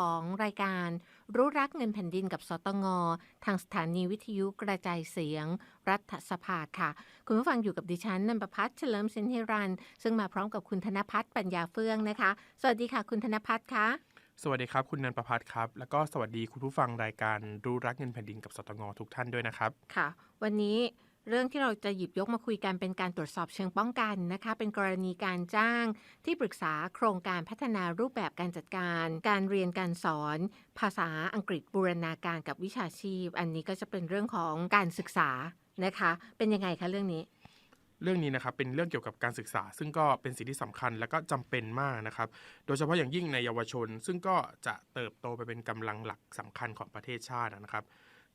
ของรายการรู้รักเงินแผ่นดินกับสตงทางสถานีวิทยุกระจายเสียง รัฐสภาค่ะ คุณผู้ฟังอยู่กับดิฉันนันประพัฒน์เฉลิมสินเฮรัน ซึ่งมาพร้อมกับคุณธนพัฒน์ปัญญาเฟื่องนะคะ สวัสดีค่ะ คุณธนพัฒน์คะสวัสดีครับ คุณนันประพัฒน์ครับ แล้วก็สวัสดีคุณผู้ฟังรายการรู้รักเงินแผ่นดินกับสตงทุกท่านด้วยนะครับ ค่ะ วันนี้ เรื่องที่เราจะหยิบยกมาคุยกันเป็นการตรวจสอบเชิงป้องกันนะคะ เป็นกรณีการจ้างที่ปรึกษาโครงการพัฒนารูปแบบการจัดการ การเรียนการสอน ภาษาอังกฤษบูรณาการกับวิชาชีพ อันนี้ก็จะเป็นเรื่องของการศึกษานะคะ เป็นยังไงคะเรื่องนี้ เรื่องนี้นะครับเป็นเรื่องเกี่ยวกับการศึกษา ซึ่งก็เป็นสิ่งที่สำคัญและก็จำเป็นมากนะครับ โดยเฉพาะอย่างยิ่งในเยาวชน ซึ่งก็จะเติบโตไปเป็นกำลังหลักสำคัญของประเทศชาตินะครับ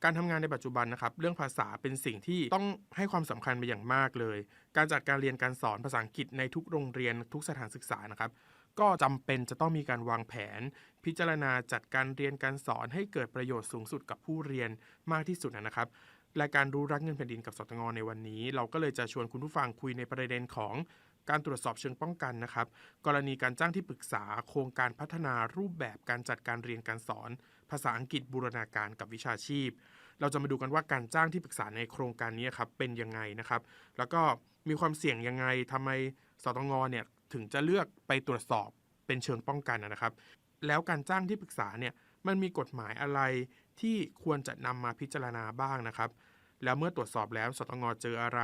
การทำงานในปัจจุบันนะครับเรื่องภาษาเป็นสิ่งที่ต้องให้ความสำคัญไปอย่างมากเลย การจัดการเรียนการสอนภาษาอังกฤษในทุกโรงเรียนทุกสถานศึกษานะครับก็จำเป็นจะต้องมีการวางแผน พิจารณาจัดการเรียนการสอนให้เกิดประโยชน์สูงสุดกับผู้เรียนมากที่สุดนะครับรายการรู้รักเงินแผ่นดินกับสตงในวันนี้ เราก็เลยจะชวนคุณผู้ฟังคุยในประเด็นของการตรวจสอบเชิงป้องกันนะครับ กรณีการจ้างที่ปรึกษาโครงการพัฒนารูปแบบการจัดการเรียนการสอน ภาษาอังกฤษบูรณาการกับวิชาชีพ เราจะมาดูกันว่าการจ้างที่ปรึกษาในโครงการนี้ครับเป็นยังไงนะครับ แล้วก็มีความเสี่ยงยังไงทำไมสตงเนี่ยถึงจะเลือกไปตรวจสอบเป็นเชิงป้องกันนะครับ แล้วการจ้างที่ปรึกษาเนี่ยมันมีกฎหมายอะไรที่ควรจะนำมาพิจารณาบ้างนะครับ แล้วเมื่อตรวจสอบแล้วสตงเจออะไร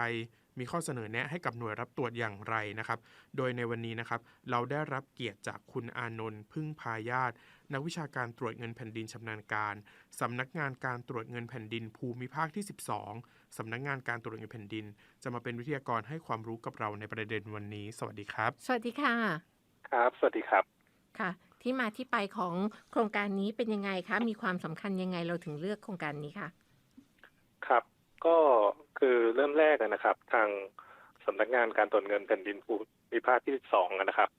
มีข้อเสนอแนะให้กับหน่วยรับตรวจอย่างไรนะครับ โดยในวันนี้นะครับ เราได้รับเกียรติจากคุณอานนท์พึ่งพายาต นักวิชาการตรวจเงินแผ่นดินชำนาญการ สำนักงานการตรวจเงินแผ่นดินภูมิภาคที่ 12 สำนักงานการตรวจเงินแผ่นดิน จะมาเป็นวิทยากรให้ความรู้กับเราในประเด็นวันนี้ สวัสดีครับ สวัสดีค่ะ ครับ สวัสดีครับ ค่ะ ที่มาที่ไปของโครงการนี้เป็นยังไงคะ มีความสำคัญยังไงเราถึงเลือกโครงการนี้คะครับ ก็คือเริ่มแรกอะนะครับ ทางสำนักงานการตรวจเงินแผ่นดินภูมิภาคที่สองนะครับ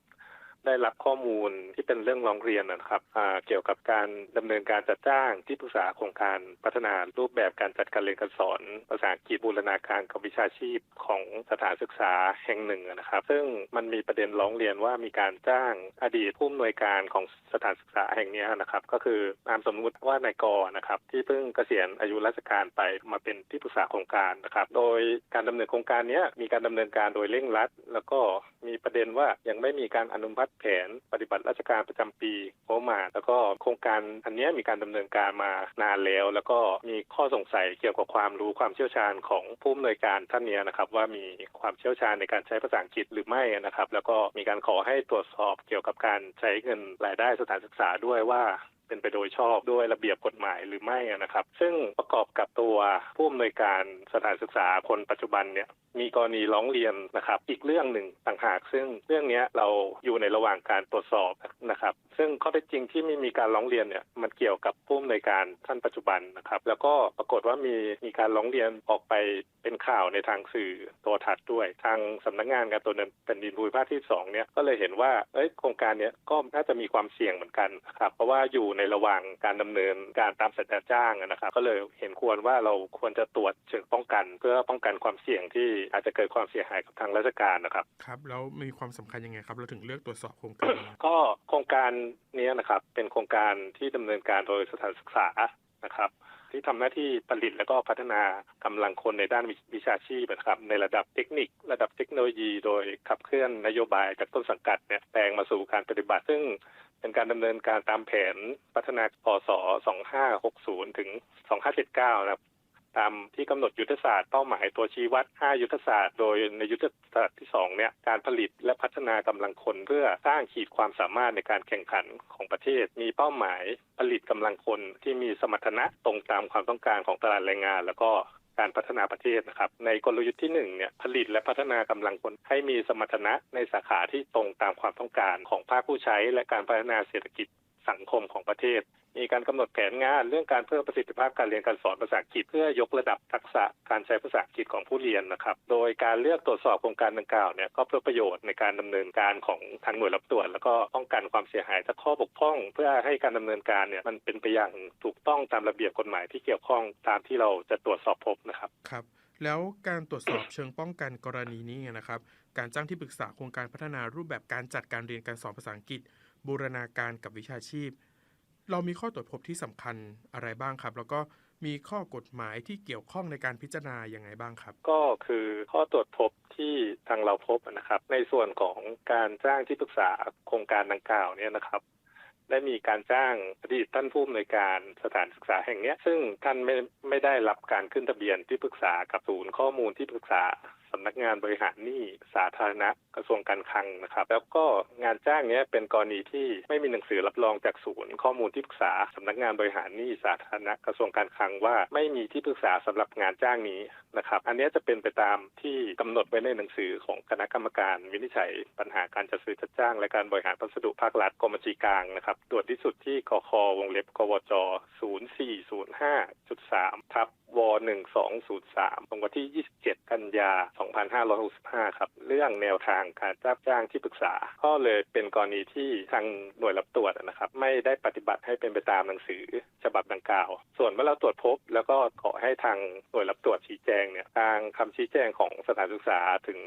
ได้รับข้อมูลที่เป็นเรื่องร้องเรียนนะครับเกี่ยวกับการดำเนินการจัดจ้างที่ปรึกษาโครงการพัฒนารูปแบบการจัดการเรียนการสอน ภาษาอังกฤษบูรณาการกับวิชาชีพของสถานศึกษาแห่งหนึ่งนะครับ ซึ่งมันมีประเด็นร้องเรียนว่ามีการจ้างอดีตผู้อำนวยการของสถานศึกษาแห่งนี้นะครับ ก็คือนามสมมุติว่านายกนะครับที่เพิ่งเกษียณอายุราชการไปมาเป็นที่ปรึกษาโครงการนะครับ โดยการดำเนินโครงการนี้มีการดำเนินการโดยเร่งรัด แล้วก็ มีประเด็นว่ายังไม่มีการอนุมัติแผนปฏิบัติราชการประจำปีงบประมาแล้วก็โครงการอันนี้มีการดำเนินการมานานแล้ว แล้วก็มีข้อสงสัยเกี่ยวกับความรู้ความเชี่ยวชาญของผู้อำนวยการท่านนี้นะครับ ว่ามีความเชี่ยวชาญในการใช้ภาษาอังกฤษหรือไม่นะครับ แล้วก็มีการขอให้ตรวจสอบเกี่ยวกับการใช้เงินรายได้สถานศึกษาด้วยว่าเป็นไปโดยชอบด้วยระเบียบกฎหมายหรือไม่นะครับ ซึ่งประกอบกับตัวผู้อำนวยการสถานศึกษาคนปัจจุบันเนี่ยมีกรณีร้องเรียนนะครับ อีกเรื่องหนึ่งต่างหาก ซึ่งเรื่องนี้เราอยู่ในระหว่างการตรวจสอบนะครับ ซึ่งข้อเท็จจริงที่ไม่มีการร้องเรียนเนี่ยมันเกี่ยวกับผู้อำนวยการท่านปัจจุบันนะครับ แล้วก็ปรากฏว่ามีมีการร้องเรียนออกไปเป็นข่าวในทางสื่อโทรทัศน์ด้วย ทางสำนักงานการตรวเงินแผ่นดินภูมิภาคที่สองเนี่ยก็เลยเห็นว่าเอ้ยโครงการเนี้ยก็น่าจะมีความเสี่ยงเหมือนกันนะครับเพราะว่าอยู่ในระหว่างการดำเนินการตามสัญญาจ้างนะครับ ก็เลยเห็นควรว่าเราควรจะตรวจเชิงป้องกัน เพื่อป้องกันความเสี่ยงที่อาจจะเกิดความเสียหายกับทางราชการนะครับครับแล้วมีความสำคัญยังไงครับ เราถึงเลือกตรวจสอบโครงการนี้ก็โครงการเนี้ยนะครับ เป็นโครงการที่ดำเนินการโดยสถานศึกษานะครับที่ทำหน้าที่ผลิตและก็พัฒนากำลังคนในด้านวิวิชาชีพนะครับในระดับเทคนิค ระดับเทคโนโลยี โดยขับเคลื่อนนโยบายจากต้นสังกัดเนี่ยแปลงมาสู่การปฏิบัติ ซึ่ง เป็นการดำเนินการตามแผนพัฒนาพศ2560 ถึง 2579 นะครับ ตามที่กำหนดยุทธศาสตร์เป้าหมายตัวชี้วัด 5 ยุทธศาสตร์ โดยในยุทธศาสตร์ที่ 2 เนี่ย การผลิตและพัฒนากำลังคนเพื่อสร้างขีดความสามารถในการแข่งขันของประเทศ มีเป้าหมายผลิตกำลังคนที่มีสมรรถนะตรงตามความต้องการของตลาดแรงงาน แล้วก็ การพัฒนาประเทศนะครับ ในกลยุทธ์ที่หนึ่งเนี่ยผลิตและพัฒนากำลังคนให้มีสมรรถนะในสาขาที่ตรงตามความต้องการของภาคผู้ใช้และการพัฒนาเศรษฐกิจ สังคมของประเทศ มีการกำหนดแผนงานเรื่องการเพิ่มประสิทธิภาพการเรียนการสอนภาษาอังกฤษเพื่อยกระดับทักษะการใช้ภาษาอังกฤษของผู้เรียนนะครับ โดยการเลือกตรวจสอบโครงการดังกล่าวเนี่ยก็เพื่อประโยชน์ในการดำเนินการของทางหน่วยรับตรวจแล้วก็ป้องกันความเสียหายจากข้อบกพร่อง เพื่อให้การดำเนินการเนี่ยมันเป็นไปอย่างถูกต้องตามระเบียบกฎหมายที่เกี่ยวข้องตามที่เราจะตรวจสอบพบนะครับครับแล้วการตรวจสอบเชิงป้องกันกรณีนี้นะครับ การจ้างที่ปรึกษาโครงการพัฒนารูปแบบการจัดการเรียนการสอนภาษาอังกฤษ บูรณาการกับวิชาชีพ เรามีข้อตรวจพบที่สำคัญอะไรบ้างครับ แล้วก็มีข้อกฎหมายที่เกี่ยวข้องในการพิจารณาอย่างไงบ้างครับ ก็คือข้อตรวจพบที่ทางเราพบนะครับ ในส่วนของการจ้างที่ปรึกษาโครงการดังกล่าวเนี่ยนะครับได้มีการจ้างอดีตท่านผู้อำนวยการสถานศึกษาแห่งนี้ซึ่งท่านไม่ไม่ได้รับการขึ้นทะเบียนที่ปรึกษากับศูนย์ข้อมูลที่ปรึกษา สำนักงานบริหารหนี้สาธารณะกระทรวงการคลังนะครับ แล้วก็งานจ้างเนี้ยเป็นกรณีที่ไม่มีหนังสือรับรองจากศูนย์ข้อมูลที่ปรึกษาสำนักงานบริหารหนี้สาธารณะกระทรวงการคลังว่าไม่มีที่ปรึกษาสำหรับงานจ้างนี้นะครับ อันนี้จะเป็นไปตามที่กำหนดไว้ในหนังสือของคณะกรรมการวินิจฉัย ปัญหาการจัดซื้อจัดจ้าง และการบริหารพัสดุภาครัฐกรมบัญชีกลางนะครับตรวจที่สุดที่กค วงเล็บกวจ 0405.3ทับ ว1203ลงวันที่ 27 กันยา 2565 ครับ เรื่องแนวทางการจ้างจ้างที่ปรึกษา ก็เลยเป็นกรณีที่ทางหน่วยรับตรวจนะครับ ไม่ได้ปฏิบัติให้เป็นไปตามหนังสือฉบับดังกล่าว ส่วนเมื่อเราตรวจพบ แล้วก็ขอให้ทางหน่วยรับตรวจชี้แจงเนี่ยทางคำชี้แจงของสถานศึกษาถึง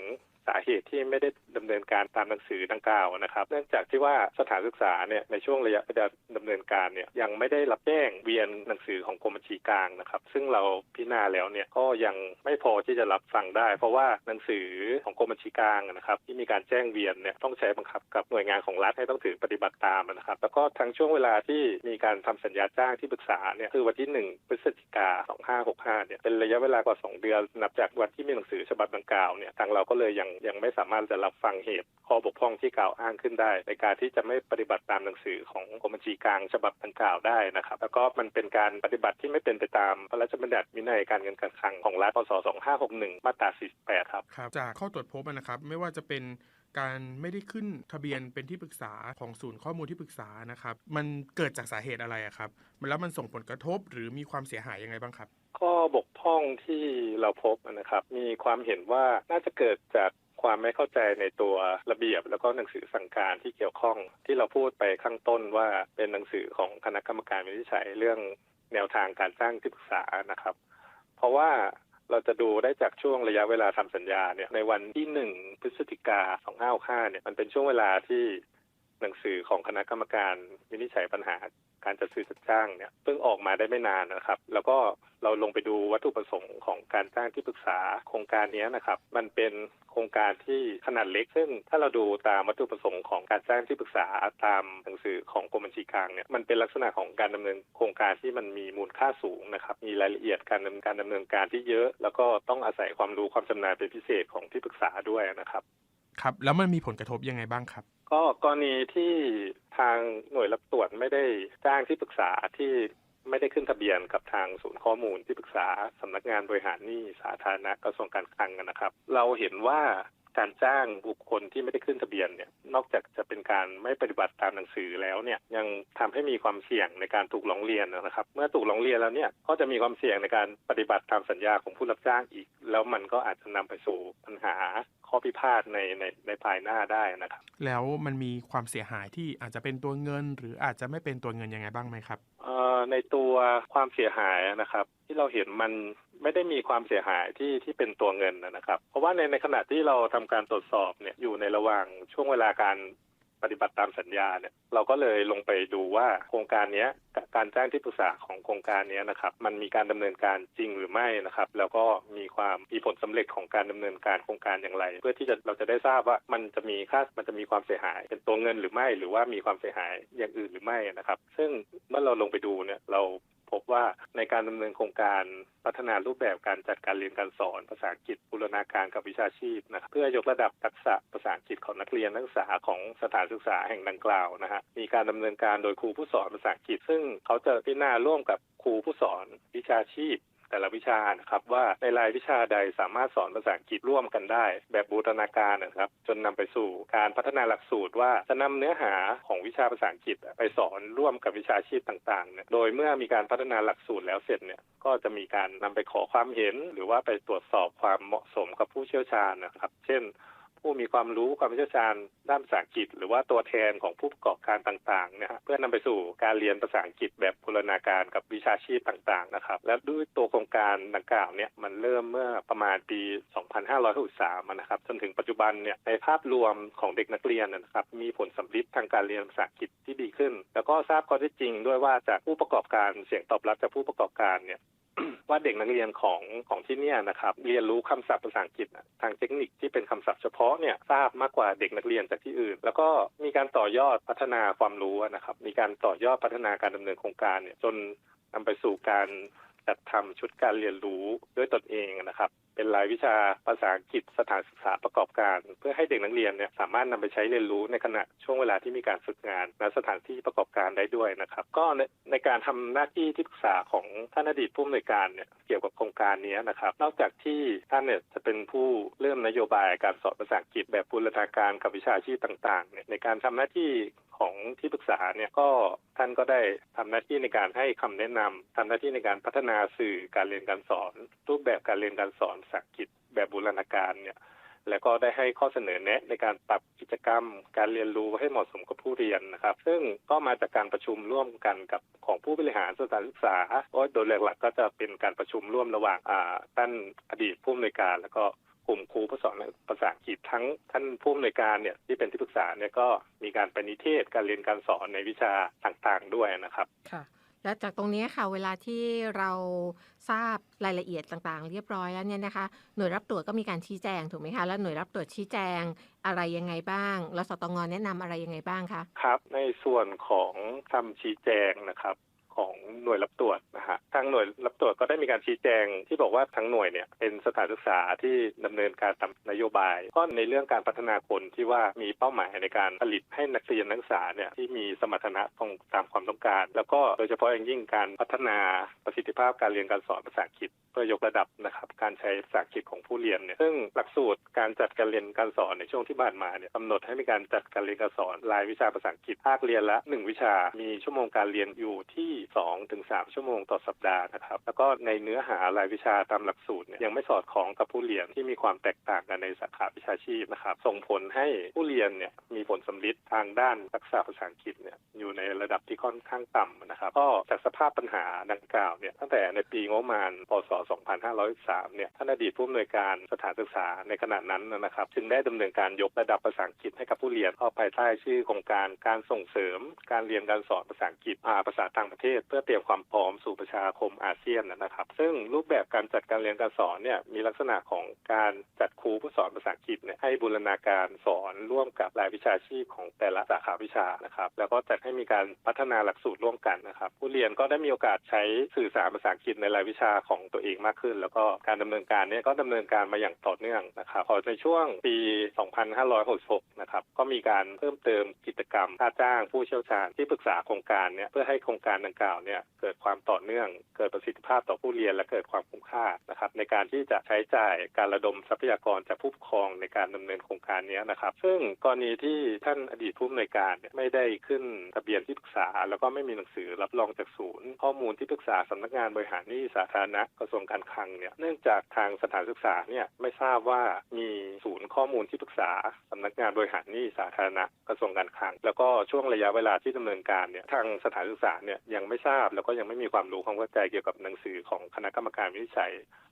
สาเหตุที่ไม่ได้ดำเนินการตามหนังสือดังกล่าวนะครับ เนื่องจากที่ว่าสถานศึกษาเนี่ยในช่วงระยะเวลาดำเนินการเนี่ยยังไม่ได้รับแจ้งเวียนหนังสือของกรมบัญชีกลางนะครับ ซึ่งเราพิจารณาแล้วเนี่ยก็ยังไม่พอที่จะรับฟังได้ เพราะว่าหนังสือของกรมบัญชีกลางนะครับ ที่มีการแจ้งเวียนเนี่ยต้องใช้บังคับกับหน่วยงานของรัฐให้ต้องถือปฏิบัติตามนะครับ แล้วก็ทั้งช่วงเวลาที่มีการทำสัญญาจ้างที่ปรึกษาเนี่ยคือวันที่ 1 พฤศจิกา 2565 เนี่ยเป็นระยะเวลากว่า 2 เดือนนับจากวันที่มีหนังสือฉบับดังกล่าวเนี่ยทางเราก็เลยยังยังไม่สามารถจะรับฟังเหตุข้อบกพร่องที่กล่าวอ้างขึ้นได้ ในการที่จะไม่ปฏิบัติตามหนังสือของกรมบัญชีกลางฉบับดังกล่าวได้นะครับ แล้วก็มันเป็นการปฏิบัติที่ไม่เป็นไปตามพระราชบัญญัติวินัยการเงินการคลังของรัฐพศ2561 มาตรา 48 ครับครับ จากข้อตรวจพบอะนะครับ ไม่ว่าจะเป็นการไม่ได้ขึ้นทะเบียนเป็นที่ปรึกษาของศูนย์ข้อมูลที่ปรึกษานะครับ มันเกิดจากสาเหตุอะไรอะครับ แล้วมันส่งผลกระทบหรือมีความเสียหายยังไงบ้างครับ ข้อบกพร่องที่เราพบนะครับ มีความเห็นว่าน่าจะเกิดจาก ความไม่เข้าใจในตัวระเบียบแล้วก็หนังสือสั่งการที่เกี่ยวข้อง ที่เราพูดไปข้างต้นว่าเป็นหนังสือของคณะกรรมการวินิจฉัยเรื่องแนวทางการจ้างที่ปรึกษานะครับ เพราะว่าเราจะดูได้จากช่วงระยะเวลาทำสัญญาเนี่ยในวันที่หนึ่งพฤศจิกา2565เนี่ยมันเป็นช่วงเวลาที่หนังสือของคณะกรรมการวินิจฉัยปัญหา การจัดซื้อจัดจ้างเนี่ยเพิ่งออกมาได้ไม่นานนะครับ แล้วก็เราลงไปดูวัตถุประสงค์ของการจ้างที่ปรึกษาโครงการนี้นะครับ มันเป็นโครงการที่ขนาดเล็ก ซึ่งถ้าเราดูตามวัตถุประสงค์ของการจ้างที่ปรึกษาตามหนังสือของกรมบัญชีกลางเนี่ยมันเป็นลักษณะของการดำเนินโครงการที่มันมีมูลค่าสูงนะครับมีรายละเอียดการดำเนินการดำเนินการที่เยอะ แล้วก็ต้องอาศัยความรู้ความชำนาญเป็นพิเศษของที่ปรึกษาด้วยนะครับ ครับ แล้วมันมีผลกระทบยังไงบ้างครับ ก็กรณีที่ทางหน่วยรับตรวจไม่ได้จ้างที่ปรึกษาที่ไม่ได้ขึ้นทะเบียนกับทางศูนย์ข้อมูลที่ปรึกษาสำนักงานบริหารหนี้สาธารณะกระทรวงการคลังนะครับ เราเห็นว่า การจ้างบุคคลที่ไม่ได้ขึ้นทะเบียนเนี่ยนอกจากจะเป็นการไม่ปฏิบัติตามหนังสือแล้วเนี่ยยังทำให้มีความเสี่ยงในการถูกร้องเรียนนะครับ เมื่อถูกร้องเรียนแล้วเนี่ยก็จะมีความเสี่ยงในการปฏิบัติตามสัญญาของผู้รับจ้างอีก แล้วมันก็อาจจะนำไปสู่ปัญหาข้อพิพาทในในในภายหน้าได้นะครับ แล้วมันมีความเสียหายที่อาจจะเป็นตัวเงิน หรืออาจจะไม่เป็นตัวเงินยังไงบ้างไหมครับเอ่อในตัวความเสียหายนะครับ ที่เราเห็นมันไม่ได้มีความเสียหายที่ที่เป็นตัวเงินนะครับ เพราะว่าในในขณะที่เราทำการตรวจสอบเนี่ยอยู่ในระหว่างช่วงเวลาการปฏิบัติตามสัญญาเนี่ยเราก็เลยลงไปดูว่าโครงการนี้การจ้างที่ปรึกษาของโครงการนี้นะครับมันมีการดำเนินการจริงหรือไม่นะครับ แล้วก็มีความมีผลสำเร็จของการดำเนินการโครงการอย่างไร เพื่อที่จะเราจะได้ทราบว่ามันจะมีค่ามันจะมีความเสียหาย เป็นตัวเงินหรือไม่ หรือว่ามีความเสียหายอย่างอื่นหรือไม่นะครับ ซึ่งเมื่อเราลงไปดูเนี่ยเรา พบว่าในการดำเนินโครงการพัฒนารูปแบบการจัดการเรียนการสอนภาษาอังกฤษบูรณาการกับวิชาชีพนะครับเพื่อยกระดับทักษะภาษาอังกฤษของนักเรียนนักศึกษาของสถานศึกษาแห่งดังกล่าวนะฮะมีการดำเนินการโดยครูผู้สอนภาษาอังกฤษ ซึ่งเขาจะพิจารณาร่วมกับครูผู้สอนวิชาชีพ แต่ละวิชานะครับว่าในรายวิชาใดสามารถสอนภาษาอังกฤษร่วมกันได้ แบบบูรณาการนะครับ จนนำไปสู่การพัฒนาหลักสูตรว่าจะนำเนื้อหาของวิชาภาษาอังกฤษไปสอนร่วมกับวิชาชีพต่างๆเนี่ยโดยเมื่อมีการพัฒนาหลักสูตรแล้วเสร็จเนี่ยก็จะมีการนำไปขอความเห็น หรือว่าไปตรวจสอบความเหมาะสมกับผู้เชี่ยวชาญนะครับ เช่น ผู้มีความรู้ความเชี่ยวชาญด้านภาษาอังกฤษ หรือว่าตัวแทนของผู้ประกอบการต่างๆนะฮะเพื่อนำไปสู่การเรียนภาษาอังกฤษแบบบูรณาการกับวิชาชีพต่างๆนะครับและด้วยตัวโครงการดังกล่าวเนี่ยมันเริ่มเมื่อประมาณปี 2563นะครับจนถึงปัจจุบันเนี่ยในภาพรวมของเด็กนักเรียนนะครับมีผลสำลิดทางการเรียนภาษาอังกฤษที่ดีขึ้น แล้วก็ทราบข้อเท็จจริงด้วยว่าจากผู้ประกอบการเสียงตอบรับจากผู้ประกอบการเนี่ย ว่าเด็กนักเรียนของของที่นี่นะครับเรียนรู้คำศัพท์ภาษาอังกฤษทางเทคนิคที่เป็นคำศัพท์เฉพาะเนี่ยทราบมากกว่าเด็กนักเรียนจากที่อื่น แล้วก็มีการต่อยอดพัฒนาความรู้นะครับมีการต่อยอดพัฒนาการดำเนินโครงการเนี่ยจนนำไปสู่การจัดทำชุดการเรียนรู้ด้วยตนเองนะครับ เป็นรายวิชาภาษาอังกฤษสถานศึกษาประกอบการ เพื่อให้เด็กนักเรียนเนี่ยสามารถนำไปใช้เรียนรู้ในขณะช่วงเวลาที่มีการฝึกงานณสถานที่ประกอบการได้ด้วยนะครับ ก็ในในการทำหน้าที่ที่ปรึกษาของท่านอดีตผู้อำนวยการเนี่ยเกี่ยวกับโครงการนี้นะครับ นอกจากที่ท่านเนี่ยจะเป็นผู้เริ่มนโยบายการสอนภาษาอังกฤษแบบบูรณาการกับวิชาชีพต่างๆเนี่ยในการทำหน้าที่ของที่ปรึกษาเนี่ยก็ท่านก็ได้ทำหน้าที่ในการให้คำแนะนำทำหน้าที่ในการพัฒนาสื่อการเรียนการสอน รูปแบบการเรียนการสอนภาษาอังกฤษแบบบูรณาการเนี่ยแล้วก็ได้ให้ข้อเสนอแนะในการปรับกิจกรรม การเรียนรู้ให้เหมาะสมกับผู้เรียนนะครับ ซึ่งก็มาจากการประชุมร่วมกันกับของผู้บริหารสถานศึกษาโดยหลักๆก็จะเป็นการประชุมร่วมระหว่างท่านอดีตผู้อำนวยการ แล้วก็กลุ่มครูผู้สอนภาษาอังกฤษทั้งท่านผู้อำนวยการเนี่ยที่เป็นที่ปรึกษาเนี่ยก็มีการไปนิเทศการเรียนการสอนในวิชาต่างๆด้วยนะครับค่ะ และจากตรงนี้ค่ะเวลาที่เราทราบรายละเอียดต่างๆ เรียบร้อยแล้วเนี่ยนะคะ หน่วยรับตรวจก็มีการชี้แจงถูกไหมคะ แล้วหน่วยรับตรวจชี้แจงอะไรยังไงบ้าง แล้วสตงแนะนำอะไรยังไงบ้างคะ ครับ ในส่วนของคำชี้แจงนะครับ ของหน่วยรับตรวจนะฮะทางหน่วยรับตรวจก็ได้มีการชี้แจงที่บอกว่าทางหน่วยเนี่ยเป็นสถานศึกษาที่ดำเนินการตามนโยบาย ก็ในเรื่องการพัฒนาคนที่ว่ามีเป้าหมายในการผลิตให้นักเรียนนักศึกษาเนี่ยที่มีสมรรถนะตรงตามความต้องการ แล้วก็โดยเฉพาะอย่างยิ่งการพัฒนาประสิทธิภาพการเรียนการสอนภาษาอังกฤษ พื่อยกระดับนะครับการใช้ภาษาอังกฤษของผู้เรียนเนี่ยซึ่งหลักสูตรการจัดการเรียนการสอนในช่วงที่ผ่านมาเนี่ยกำหนดให้มีการจัดการเรียนการสอนรายวิชาภาษาอังกฤษภาคเรียนละหนึ่งวิชา มีชั่วโมงการเรียนอยู่ที่2ถึง3ชั่วโมงต่อสัปดาห์นะครับแล้วก็ในเนื้อหารายวิชาตามหลักสูตรเนี่ยยังไม่สอดคล้องกับผู้เรียนที่มีความแตกต่างกันในสาขาวิชาชีพนะครับส่งผลให้ผู้เรียนเนี่ยมีผลสำลิดทางด้านทักษะภาษาอังกฤษเนี่ยอยู่ในระดับที่ค่อนข้างต่ำนะครับก็จากสภาพปัญหาดังกล่าวเนี่ยตั้งแต่ในปีงบประมาณพศ2503เนี่ยท่านอดีตผู้อำนวยการสถานศึกษาในขณะนั้นนะครับจึงได้ดำเนินการยกระดับภาษาอังกฤษให้กับผู้เรียนเข้าภายใต้ชื่อโครงการการส่งเสริม การเรียนการสอนภาษาอังกฤษอ่าภาษาต่างประเทศ เพื่อเตรียมความพร้อมสู่ประชาคมอาเซียนนะครับซึ่งรูปแบบการจัดการเรียนการสอนเนี่ยมีลักษณะของการจัดครูผู้สอนภาษาอังกฤษเนี่ยให้บูรณาการสอนร่วมกับรายวิชาชีพของแต่ละสาขาวิชานะครับแล้วก็จัดให้มีการพัฒนาหลักสูตรร่วมกันนะครับผู้เรียนก็ได้มีโอกาสใช้สื่อสารภาษาอังกฤษในรายวิชาของตัวเองมากขึ้น แล้วก็การดำเนินการเนี่ยก็ดำเนินการมาอย่างต่อเนื่องนะครับพอในช่วงปี 2566 นะครับก็มีการเพิ่มเติมกิจกรรมค่าจ้างผู้เชี่ยวชาญที่ปรึกษาโครงการเนี่ยเพื่อให้โครงการดังกล่าวเนี่ยเกิดความต่อเนื่อง เกิดประสิทธิภาพต่อผู้เรียนและเกิดความคุ้มค่านะครับในการที่จะใช้จ่ายการระดมทรัพยากรจากผู้ปกครองในการดำเนินโครงการนี้นะครับ ซึ่งกรณีที่ท่านอดีตผู้อำนวยการไม่ได้ขึ้นทะเบียนที่ปรึกษา แล้วก็ไม่มีหนังสือรับรองจากศูนย์ ข้อมูลที่ปรึกษาสำนักงานบริหารหนี้สาธารณะกระทรวงการคลังเนี่ยเนื่องจากทางสถานศึกษาเนี่ยไม่ทราบว่ามีศูนย์ข้อมูลที่ปรึกษาสำนักงานบริหารหนี้สาธารณะกระทรวงการคลัง แล้วก็ช่วงระยะเวลาที่ดำเนินการเนี่ยทางสถานศึกษาเนี่ยยังไม่ทราบแล้วก็ยังไม่มีความรู้ความเข้าใจเกี่ยวกับหนังสือของคณะกรรมการวินิจฉัย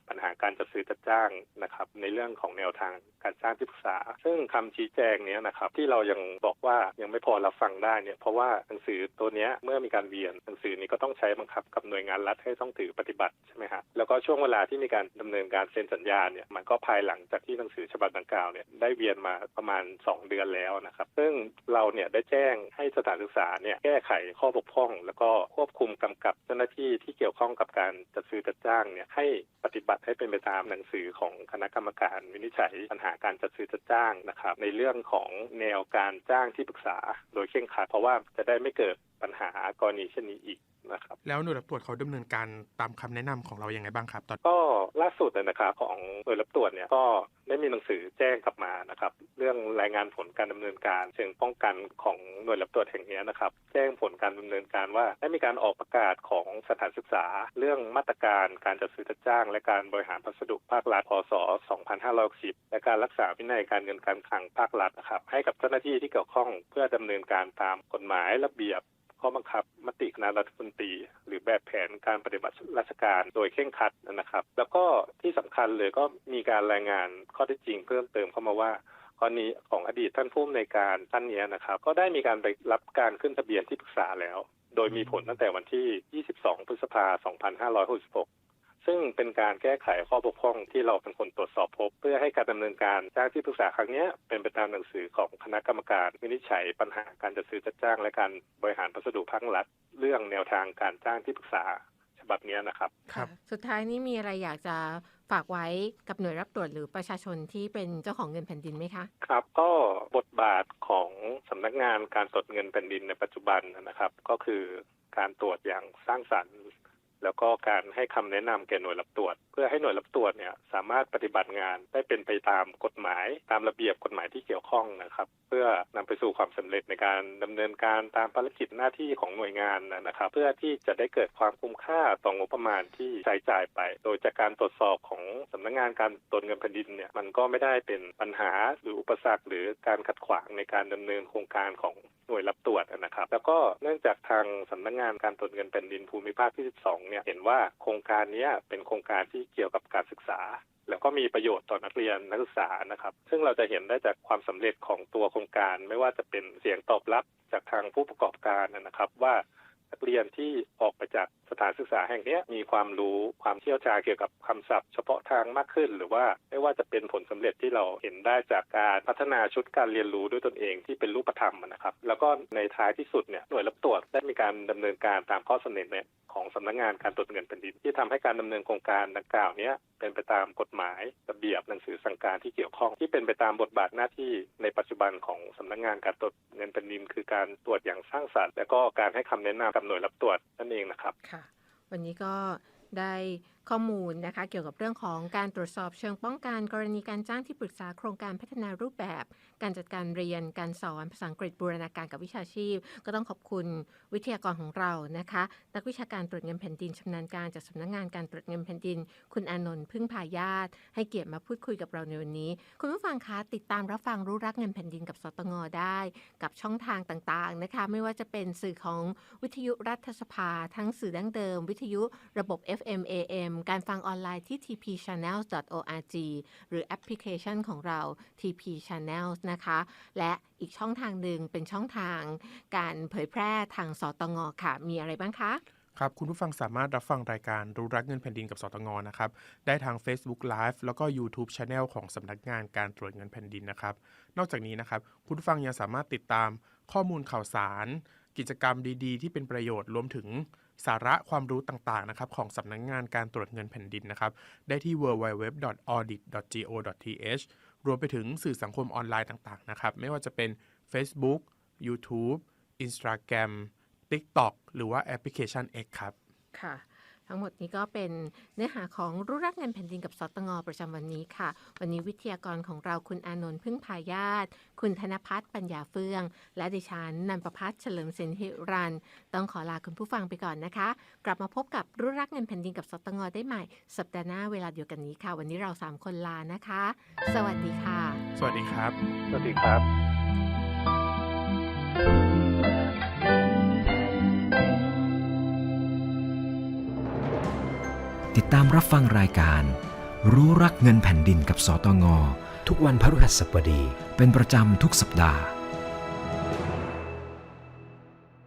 ปัญหาการจัดซื้อจัดจ้างนะครับในเรื่องของแนวทางการจ้างที่ปรึกษา ซึ่งคำชี้แจงเนี้ยนะครับที่เรายังบอกว่ายังไม่พอรับฟังได้เนี่ยเพราะว่าหนังสือตัวเนี้ยเมื่อมีการเรียนหนังสือนี้ก็ต้องใช้บังคับกับหน่วยงานรัฐให้ต้องถือปฏิบัติใช่ไหมฮะแล้วก็ช่วงเวลาที่มีการดำเนินการเซ็นสัญญาเนี่ยมันก็ภายหลังจากที่หนังสือฉบับดังกล่าวเนี่ยได้เวียนมาประมาณ 2 เดือนแล้วนะครับซึ่งเราเนี่ยได้แจ้งให้สถานศึกษาเนี่ยแก้ไขข้อบกพร่อง แล้วก็ควบคุมกำกับเจ้าหน้าที่ที่เกี่ยวข้องกับการจัดซื้อจัดจ้างเนี่ยให้ปฏิบัติให้เป็นไปตามหนังสือของคณะกรรมการวินิจฉัยปัญหาการจัดซื้อจัดจ้างนะครับในเรื่องของแนวการจ้างที่ปรึกษาโดยเคร่งครัดเพราะว่าจะได้ไม่เกิดปัญหากรณีเช่นนี้อีก นะครับแล้วหน่วยรับตรวจเขาดำเนินการตามคำแนะนำของเรายังไงบ้างครับตอนก็ล่าสุดเลยนะครับของหน่วยรับตรวจเนี่ยก็ได้มีหนังสือแจ้งกลับมานะครับ เรื่องรายงานผลการดำเนินการ เชิงป้องกันของหน่วยรับตรวจแห่งนี้นะครับ แจ้งผลการดำเนินการว่าได้มีการออกประกาศของสถานศึกษา เรื่องมาตรการการจัดซื้อจัดจ้าง และการบริหารพัสดุภาครัฐพศ 2560และการรักษาวินัยการเงินการคลังภาครัฐนะครับ ให้กับเจ้าหน้าที่ที่เกี่ยวข้องเพื่อดำเนินการตามกฎหมายระเบียบ ข้อบังคับมติคณะรัฐมนตรี หรือแบบแผนการปฏิบัติราชการโดยเคร่งครัดนะครับ แล้วก็ที่สำคัญเลยก็มีการรายงานข้อเท็จจริงเพิ่มเติมเข้ามาว่ากรณีของอดีตท่านผู้อำนวยการท่านนี้นะครับ ก็ได้มีการไปรับการขึ้นทะเบียนที่ปรึกษาแล้ว โดยมีผลตั้งแต่วันที่ 22 พฤษภาคม2566 ซึ่งเป็นการแก้ไขข้อบกพร่องที่เราเป็นคนตรวจสอบพบ เพื่อให้การดำเนินการจ้างที่ปรึกษาครั้งเนี้ยเป็นไปตามหนังสือของคณะกรรมการวินิจฉัยปัญหาการจัดซื้อจัดจ้าง และการบริหารพัสดุภาครัฐ เรื่องแนวทางการจ้างที่ปรึกษาฉบับเนี้ยนะครับครับะสุดท้ายนี้มีอะไรอยากจะฝากไว้กับหน่วยรับตรวจหรือประชาชนที่เป็นเจ้าของเงินแผ่นดินไหมคะ ครับ ก็บทบาทของสำนักงานการตรวจเงินแผ่นดินในปัจจุบันนะครับ ก็คือการตรวจอย่างสร้างสรรค์ แล้วก็การให้คำแนะนำแก่หน่วยรับตรวจ เพื่อให้หน่วยรับตรวจเนี่ยสามารถปฏิบัติงานได้เป็นไปตามกฎหมาย ตามระเบียบกฎหมายที่เกี่ยวข้องนะครับ เพื่อนำไปสู่ความสำเร็จในการดำเนินการตามภารกิจหน้าที่ของหน่วยงานนะครับ เพื่อที่จะได้เกิดความคุ้มค่าต่องบประมาณที่ใช้จ่ายไป โดยจากการตรวจสอบของสำนักงานการตรวจเงินแผ่นดินเนี่ยมันก็ไม่ได้เป็นปัญหาหรืออุปสรรค หรือการขัดขวางในการดำเนินโครงการของหน่วยรับตรวจนะครับ แล้วก็เนื่องจากทางสำนักงานการตรวจเงินแผ่นดินภูมิภาคที่ 12 เนี่ยเห็นว่าโครงการนี้เป็นโครงการที่เกี่ยวกับการศึกษา แล้วก็มีประโยชน์ต่อนักเรียนนักศึกษานะครับ ซึ่งเราจะเห็นได้จากความสำเร็จของตัวโครงการ ไม่ว่าจะเป็นเสียงตอบรับจากทางผู้ประกอบการนะครับว่า นักเรียนที่ออกไปจากสถานศึกษาแห่งนี้มีความรู้ความเชี่ยวชาญเกี่ยวกับคำศัพท์เฉพาะทางมากขึ้น หรือว่าไม่ว่าจะเป็นผลสำเร็จที่เราเห็นได้จากการพัฒนาชุดการเรียนรู้ด้วยตนเองที่เป็นรูปธรรมนะครับ แล้วก็ในท้ายที่สุดเนี่ยหน่วยรับตรวจได้มีการดำเนินการตามข้อเสนอเนี่ย ของสำนักงานการตรวจเงินแผ่นดิน ที่ทำให้การดำเนินโครงการดังกล่าวนี้เป็นไปตามกฎหมายระเบียบหนังสือสั่งการที่เกี่ยวข้องที่เป็นไปตามบทบาทหน้าที่ในปัจจุบันของสำนักงานการตรวจเงินแผ่นดิน คือการตรวจอย่างสร้างสรรค์และก็การให้คำแนะนำกับหน่วยรับตรวจนั่นเองนะครับค่ะ วันนี้ก็ได้ ข้อมูลนะคะเกี่ยวกับเรื่องของการตรวจสอบเชิงป้องกันกรณีการจ้างที่ปรึกษาโครงการพัฒนารูปแบบ การจัดการเรียนการสอนภาษาอังกฤษบูรณาการกับวิชาชีพ ก็ต้องขอบคุณวิทยากรของเรานะคะนักวิชาการตรวจเงินแผ่นดินชำนาญการจากสำนักงานการตรวจเงินแผ่นดิน คุณอนนท์พึ่งพายาตให้เกียรติมาพูดคุยกับเราในวันนี้ คุณผู้ฟังคะติดตามรับฟังรู้รักเงินแผ่นดินกับสตงได้ กับช่องทางต่างๆนะคะไม่ว่าจะเป็นสื่อของวิทยุรัฐสภา ทั้งสื่อดั้งเดิม วิทยุระบบ FM AM การฟังออนไลน์ที่ tpchannels.org หรือแอปพลิเคชันของเรา TP Channels นะคะ และอีกช่องทางหนึ่งเป็นช่องทางการเผยแพร่ทางสตงค่ะ มีอะไรบ้างคะ ครับ คุณผู้ฟังสามารถรับฟังรายการรู้รักเงินแผ่นดินกับสตงนะครับ ได้ทาง Facebook Live แล้วก็ YouTube Channel ของสำนักงานการตรวจเงินแผ่นดินนะครับ นอกจากนี้นะครับ คุณผู้ฟังยังสามารถติดตามข้อมูลข่าวสาร กิจกรรมดี ๆ ที่เป็นประโยชน์รวมถึง สาระความรู้ต่างๆนะครับของสำนักงานการตรวจเงินแผ่นดินนะครับ ได้ที่ www.audit.go.th รวมไปถึงสื่อสังคมออนไลน์ต่างๆนะครับ ไม่ว่าจะเป็น Facebook YouTube Instagram TikTok หรือว่าแอปพลิเคชัน X ครับ ค่ะ ทั้งหมดนี้ก็เป็นเนื้อหาของรู้รักเงินแผ่นดินกับสตงประจำวันนี้ค่ะ วันนี้วิทยากรของเราคุณอานนท์พึ่งพายาตคุณธนพัฒน์ปัญญาเฟื่อง และดิฉันนันประพัฒน์เฉลิมสินหิรัน ต้องขอลาคุณผู้ฟังไปก่อนนะคะ กลับมาพบกับรู้รักเงินแผ่นดินกับสตงได้ใหม่ สัปดาห์หน้าเวลาเดียวกันนี้ค่ะ วันนี้เราสามคนลานะคะ สวัสดีค่ะ สวัสดีครับ สวัสดีครับ ติดตามรับฟังรายการ รู้รักเงินแผ่นดินกับสตง ทุกวันพฤหัสบดี เป็นประจำทุกสัปดาห์